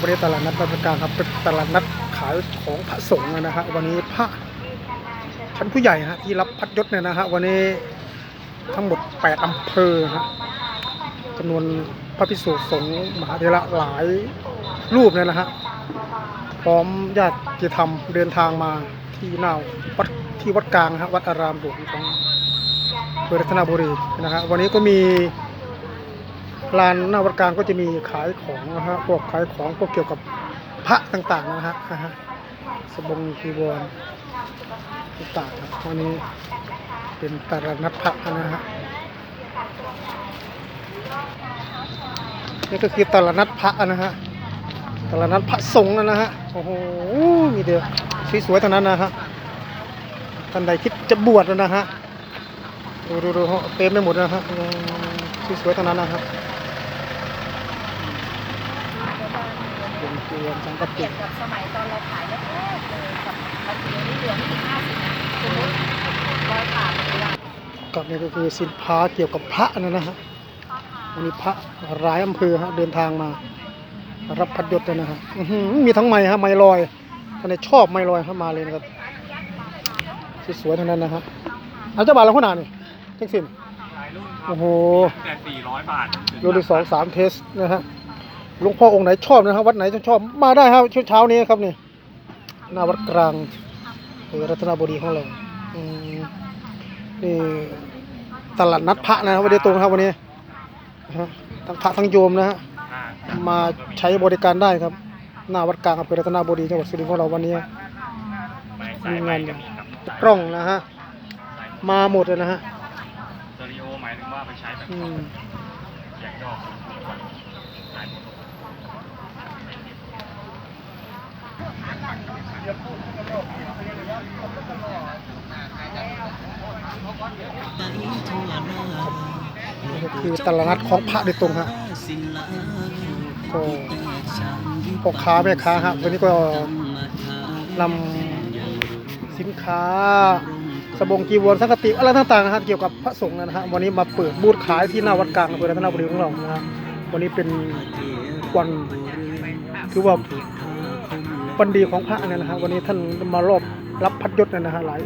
ับวันนี้ตลาดนัดบรรยากาศครับเป็นตลาดนัดขายของพระสงฆ์นะฮะวันนี้พระชั้นผู้ใหญ่ฮะที่รับพัดยศเนี่ยนะฮะวันนี้ทั้งหมด 8 อำเภอฮะจำนวนพระภิกษุสงฆ์มหาเถระหลายรูปเนี่ยนะฮะพร้อมญาติธรรมเดินทางมาที่หน้าวัดที่วัดกลางฮะวัดอารามหลวงของเภอรัตนบุรีนะฮะวันนี้ก็มี ลานหน้าวัดกลางก็จะมีขายของนะฮะพวกขายของพวกเกี่ยวกับพระต่างๆนะฮะนะฮะสบงจีวรต่างๆครับวันนี้เป็นตลาดนัดพระนะฮะนี่ก็คือตลาดนัดพระนะฮะตลาดนัดพระสงฆ์นะฮะโอ้โหมีเดียวสวยๆทั้งนั้นนะฮะท่านใดคิดจะบวชนะฮะดูดูดูเต็มไปหมดนะฮะสวยๆทั้งนั้นนะครับ เป็นเกลียนสังกะเปรีปิยบกับสมัยตอนเราขายแรกๆเลยกับปัจจุบันนี้เหลือไม่ถึงห้าสิบสมมติร้อยขาดไปละกับนี่ก็คือสินค้าเกี่ยวกับพระนะนะฮะวันนี้พระหลายอำเภอฮะเดินทางมา รับพัดยศเลยนะฮะอื้อหือมีทั้งไม้ฮะไม้ลอยท่านใดชอบไม้ลอยเข้ามาเลยนะครับสวยๆทั้งนั้นนะฮะอาจจะบาทละขนาดนี่ทั้งสิ้นหลายรุ่นครัโอ้บโหแต่400 บาทรุ่นที่สองสามเทสนะฮะ หลวงพ่อองค์ไหนชอบนะครับ วัดไหนชอบมาได้ครับช่วงเช้านี้ครับนี่หน้าวัดกลางเออรัตนบุรีของเราอืมนี่ตลาดนัดพระนะครับวันนี้ตรงนะครับวันนี้นะฮะทั้งพระทั้งโยมนะฮะอ่ามาใช้บริการได้ครับ หน้าวัดกลางอำเภอรัตนบุรีจังหวัดสุรินทร์ของเราวันนี้ไปสายไปก็มีครับกล้องนะฮะมาหมดเลยนะฮะสเตอริโอหมายถึงว่าไปใช้แบบ อืม แยกยอกสายหมด นี่ก็ คือตลาดนัดของพระโดยตรงฮะก็พ่อค้าแม่ค้าฮะวันนี้ก็นำสินค้าสบงจีวรสังกติอะไรต่างๆนะฮะเกี่ยวกับพระสงฆ์นะฮะวันนี้มาเปิดบูธขายที่หน้าวัดกลางอำเภอรัตนบุรีของเรานะฮะวันนี้เป็นวันคือว่า วันดีของพระเนี่ยนะฮะวันนี้ท่านมารอบรับพัดยศเนี่ยนะฮะหลาย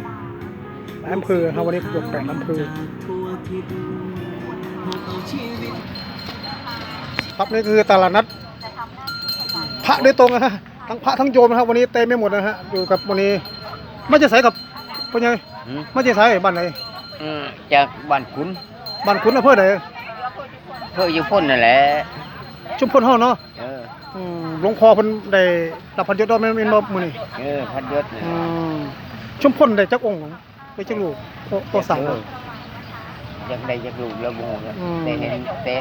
หลายอำเภอครับวันนี้เกือบแปดอำเภอครับนี่คือตลาดนัด พระโดยตรงนะฮะทั้งพระทั้งโยมนะครับวันนี้เต็มไม่หมดนะฮะอยู่กับวันนี้ไม่จะใส่กับเป็นไงไม่จะใส่บ้านไหนจากบ้านขุนบ้านคุณอำเภอไหนเพื่ออยู่พ้นนั่นแหละชุมพลเฮาเนาะเออ ลวงพ่อเพิ่นได้รับพันยศดอกแม่นบ่มื้อนี้เออพัดยศน่ะอืมชุมพลได้จักองค์ได้จักลูกโตโตสั่งเอออยากได้อยากลูกแล้วบ่ฮู้อืมแต่เห็นแต่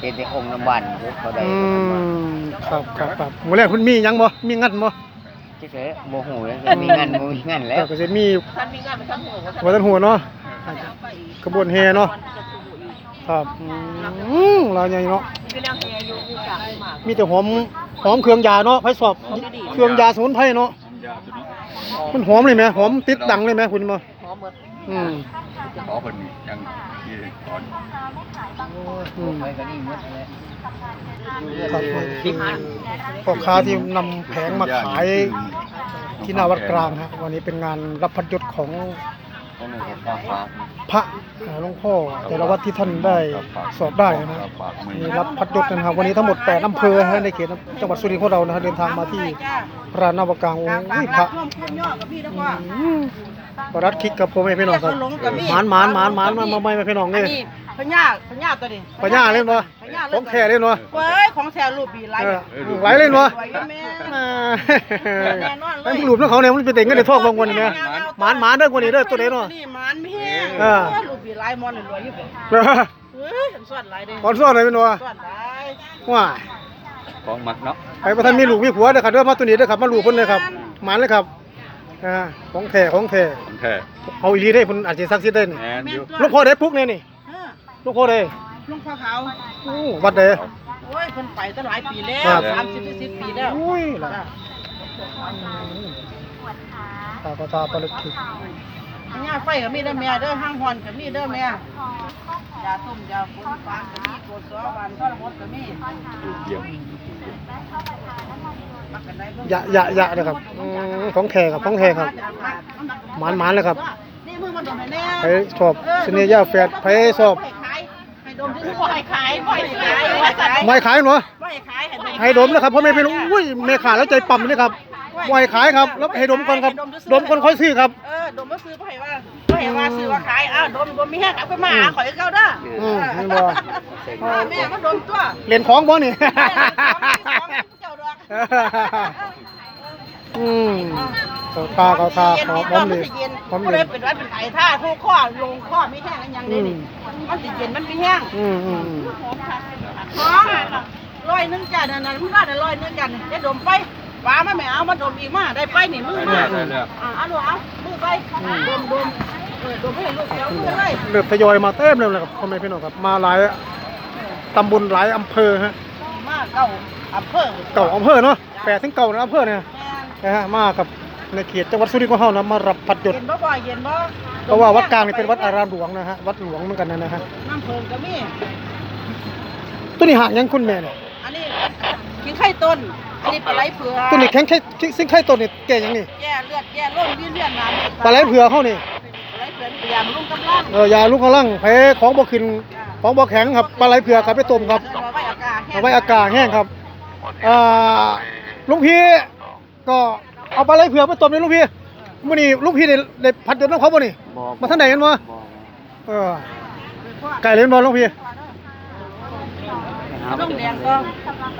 เห็นแต่องค์น้ำบ้านเขาได้อืองค์น้ำบ้านมครับครับครับมื้อแรกเพิ่นมีหยังบ่มีงัดบ่ที่แท้บ่ฮู้แล้วมีงานบ่มีงานแล้วก็สิมีท่านมีงานเป็นท่านหัวว่าท่านหัวตันหัวเนาะเอาไปอีกกระบวนแห่เนาะจะถูกอีก ครับอืมลายใหญ่เนาะคือแนวเฮียอยู่อยู่กลางมากมีแต่หอมหอมเครื่องยาเนาะไผสอบเครื่องยาสมุนไพรเนาะมันหอมเลยไหมหอมติดดังเลยไหมคุณมาหอมหมดอืมขอคนยังที่ขออืมไปก็นี่หมดแล้วครับคือพ่อค้าที่นำแผงมาขายที่หน้าวัดกลางฮะวันนี้เป็นงานรับพัดยศของ คนนึงก็ฟ้าฟ้าพระเอ่อหลวงพ่อแต่ละวัดที่ท่านได้สอบได้นะ มีรับพัดยศนะครับวันนี้ทั้งหมด 8 อำเภอฮะในเขตจังหวัดสุรินทร์ของเรานะฮะเดินทางมาที่พระนาวกลางองค์อุ้ยพระร่วมพุ่มย่อกับพี่แล้วก็อืมปรัดคิกกับพ่อแม่พี่น้องครับหลงกับพี่หมานหมานหมานหมานมามาไม่มาพี่น้องอันนี่นี้ พญาพญาตัวนี้ปัญญาเล่นบ่พญาของแท้เล่นบ่เว้ยของแท้รูปปีไรเออไหลเล่นบ่ไหวอยู่แม่อ่าแน่นอนเลยไอ้หลุมของเขาเนี่ยมันเป็นเด็กกันในท้องบางวันนี่แม่หมานหมานเด้อกว่านี้เด้อตัวเด้เนาะ นี่หมานแห้งเออ รูปปีไรมอนรวยอยู่บ่เออเฮ้ยสวดไรเด้ก่อนซ้อนเลยเป็นว่าสวดไรว้าของมักเนาะไปประทันมีลูกมีผัวเด้อครับเด้อมาตัวนี้เด้อครับมาลูกเพิ่นเลยครับหมานเลยครับอ่าของแท้ของแท้ของแท้เอาอีหลีได้เพิ่นอาจสิศักดิ์สิทธิ์ได้นี่แอนอยู่หลูกพ่อได้ปุ๊กเนี่ยนี่เออห ลูกพ่อได้หลวงพ่อขาวโอ้วัดเด้โอ้ยเพิ่นไปตั้งหลายปีแล้ครัวบสามสิบสี่สิบปีแล้วโอ้ยล่ะจ้ะตาก็ตาปลึกถึกอันเนี้ยไฟก็มีเด้อแม่เด้อห้างฮอนก็มีเด้อแม่ยาต้มยาฝนฟางก็มีโกดซอหวานทอดมดก็มีเยี่ยมยะยะยะเลยครับอืมของแท้ครับของแท้ครับ หมานหมานเลยครับ นี่มือมันโดนแน่ ไปชอบเสน่ห์ยาแฝดไปชอบให้ดมที่ บ่ให้ขายบ่ให้ขายบ่ให้ขายไม่ขายเนาะบ่ให้ขายให้ดมนะครับเพราะไม่เป็นอุ้ยแม่ขาแล้วใจปั่มนี่ครับไม่ขายครับ แล้วให้ดมก่อนครับ ดมก่อนค่อยซื้อครับ เออ ดมบ่ซื้อบ่ให้ว่าบ่ให้ว่าซื้อว่าขาย อ้าวดมดมมีแห้งเอาไปมาหาข่อยเก่าเด้ออืมนี่บ่มาแม่มาดมตัวเล่นของบ่นี่เจ้าดอก อืมเขาทาเขาทาหอมหอมเลยหอมก็เลเลยยเป็นวัดเป็นไอ้ท่าทุกข้อลงข้อมีแห้งอันยังนี่นี่มันสิเย็นมันมีแห้งอืมอืมอืมท้องร้อยนึงจ้ะนั่นน่ะมันว่าได้ร้อยนึงจ้ะได้ดมไปฟ้ามาแม่เอามาดมอีกมาได้ไปนี่มือมาอ่าเอาลูกเอามือไปดมดมเออดมให้ลูกเดี๋ยวมือเลยเริ่มทยอยมาเต็มเลยครับพ่อแม่พี่น้องครับมาหลายตำบลหลายอำเภอฮะมาเก่าอำเภอเก่าอำเภอเนาะแปดถึงเก่านะอำเภอเนี่ยแม่ นะฮะมากับในเขตจังหวัดสุรินทร์ของเรานะมารับผัดหยดเย็นบ่บ่เย็นบ่เพราะว่าวัดกลางนี่เป็นวัดอารามหลวงนะฮะวัดหลวงเหมือนกันนะนะฮะน้ำเพิงก็มีตัวนี้ห่างยังคุณแม่เนี่ยอันนี้กินไข่ต้นอันนี้ปลาไหลเผือกตัวนี้แข็งแค่ซึ่งไข่ต้นนี่แก่ยังนี่แย่เลือดแย่ร่นวิ่งเลือดน้ำปลาไหลเผือกเขานี่ปลาไหลเผือกพยายามลุ่มกำลังเออยาลูกกระลังแพ้ของบ่ขึ้นของบ่แข็งครับปลาไหลเผือกครับไปต้มครับเอาไว้อากาศแห้งเอาไว้อากาศแห้งครับอ่าลุงพี่ ก็เอาปลาไหลเผือกไปต้มเลยลุงพี่มื้อนี้ลุงพี่ได้ได้ผัดหยดน้ำเขาบ่นี่บอกมาท่านใดกันบ่บอกเออไก่เล่นบ่ลุงพี่ต้องแดงก็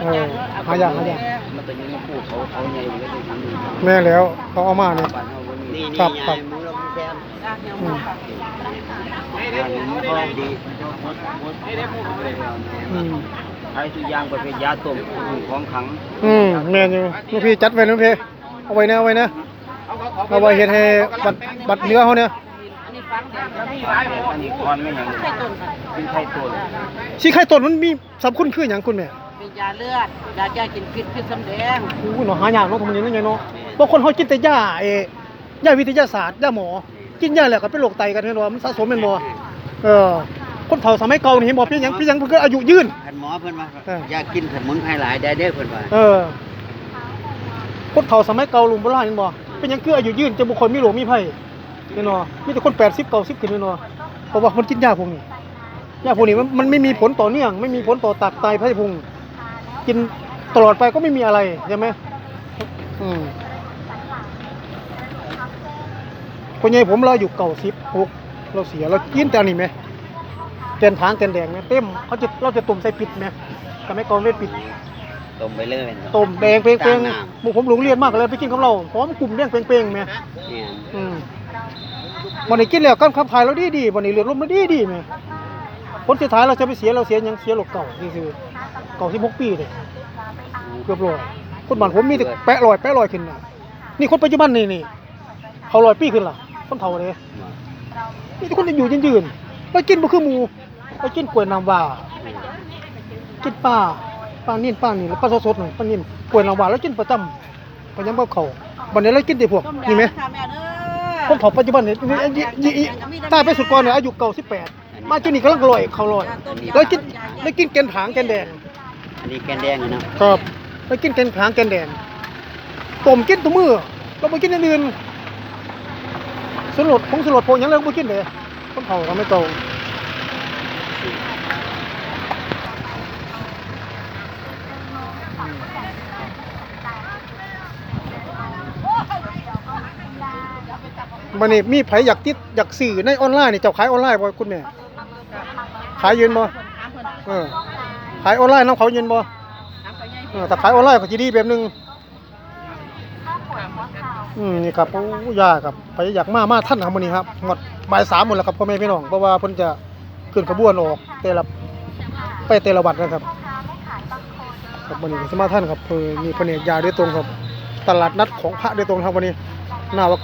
เออหายากหายากมันจะยังมาพูดเขาเขาใหญ่ก็จะทำดีแม่แล้วเขาเอามาเนี่ยบ้านเขาบ่มีนี่ครับครับมือเราแซมอะเดี๋ยวมาค่ะมือเขาดี อืมไอ้ทุกอย่างประเภทยาต้มของขัง อืมแม่นอยู่ลุงพี่จัดไว้ลุงพี่เอาไว้นะเอาไว้นะเอาไว้เฮ็ดให้บัดบัดเนื้อเขาเนี่ยอันนี้ฟังแดงก็มีอันนี้ก้อนไม่ยังไข่ต้นค่ะกินไข่ต้นชีไข่ต้นมันมีสรรพคุณคือหยังคุณแม่มียาเลือดยาแก้กินพิษพิษสำแดงอู้หนอหายากเนาะทุกมื้อนี้เนาะเนาะบางคนเขากินแต่ยาเอ้ยาวิทยาศาสตร์ยาหมอ กินยาแล้วก็เป็นโรคไตกันแม่นบ่มันสะสมแม่นบ่เออ คนเฒ่าสมัยเก่านี่เห็นบ่เป็นหยังเป็นหยังเพิ่นก็อายุยืนพันหมอเพิ่นว่าเออ อยากกินสมุนไพรหลายได้เด้อเพิ่นว่าเออคนเฒ่าสมัยเก่าลุงโบราณเห็นบ่เป็นหยังคืออายุยืนจะบ่ค่อยมีโรคมีภัยแม่นบ่มีแต่คน 80 90ขึ้นแม่นบ่เพราะว่ามันกินยาพวกนี้ยาพวกนี้มันมันไม่มีผลต่อเนื่อง ไม่มีผลต่อตับไตไส้พุงกินตลอดไปก็ไม่มีอะไรใช่ไหมอืมคนใหญ่ผมเราอยู่เก่าสิบหกเราเสียเรากินแต่อันนี้ไหม แกนทางแกนแดงไหมเต็มเขาจะเราจะต้มใส่ปิดไหมก็ไม่กองเล่นปิดต้มไปเลยเนาะต้มแดงเปรี้ยงน้ๆหมูผมหลงเรียนมากเลยไปกินกับเราเพราะว่ามันกลุ่มเลี้ยงเปรี้ยงๆไหมำเนี่ยอืมวันนี้กินแล้วการขับถ่ายเราดีดีๆวันนี้เลือดลมเราดีดีๆไหมผลสุดท้ายเราจะไปเสียเราเสียหยังเสียโรคเก่าที่คือเก่าสิบหกปีเลยเกือบร้อยคนบ้านผมมีแต่แปะลอยแปะลอยขึ้นน่ะนี่คนปัจจุบันนี่นี่เขาลอยปีขึ้นล่ะคนเฒ่าเลยนี่ทุกคนจะอยู่ยืนๆไปกินบ่คือหมู ไปกินกล้วยน้ำว้ากินปลาปลานิ่นปลานี่แล้วปลาสดๆหน่อยปลานิ่นกล้วยน้ำว้าแล้วกินประจำไปยังบ่เขาวันนี้เรากินแต่พวกต้มนี่ไหมแดงค่ะแม่เด้อคนเฒ่าปัจจุบันนี่นี่ยี่ยี่ยี่ตายไปสุดก่อนเนี่ยอายุเก่าสิบแปดมาจุนี่กำลังลอยเขาลอยแล้วกินแล้วกินแกนผางแกนแดงอันนี้แกนแดงอะเนาะครับแล้วกินแกนผางแกนแดงต้มกินตัวมือเราไปกินอย่างอื่นสลดผงสลดโพงหยังเราไม่กินเลยคนเฒ่าเราไม่โต มันนี่มีไผอยากติดอยากสื่อในออนไลน์นี่เจ้าขายออนไลน์บ่คุณแม่ขายยืนบ่ถามเออขายออนไลน์น้ำเขายืนบ่ถามเออแต่ขายออนไลน์ก็จะดีแบบหนึงอืมนี่ครับโอ้ยากครับไปอยากมามาท่านครับมื้อนี้ครับหมดบ่ายสามหมดแล้วครับพ่อแม่พี่น้องเพราะว่าเพิ่นจะขึ้นขบวนออกแต่ละไปแต่ละวัดนะครับครับวันนี้สิมาท่านครับเพิ่นมีแผนกยาโดยตรงครับ ตลาดนัดของพระโดยตรงครับวันนี้ หน้าวัด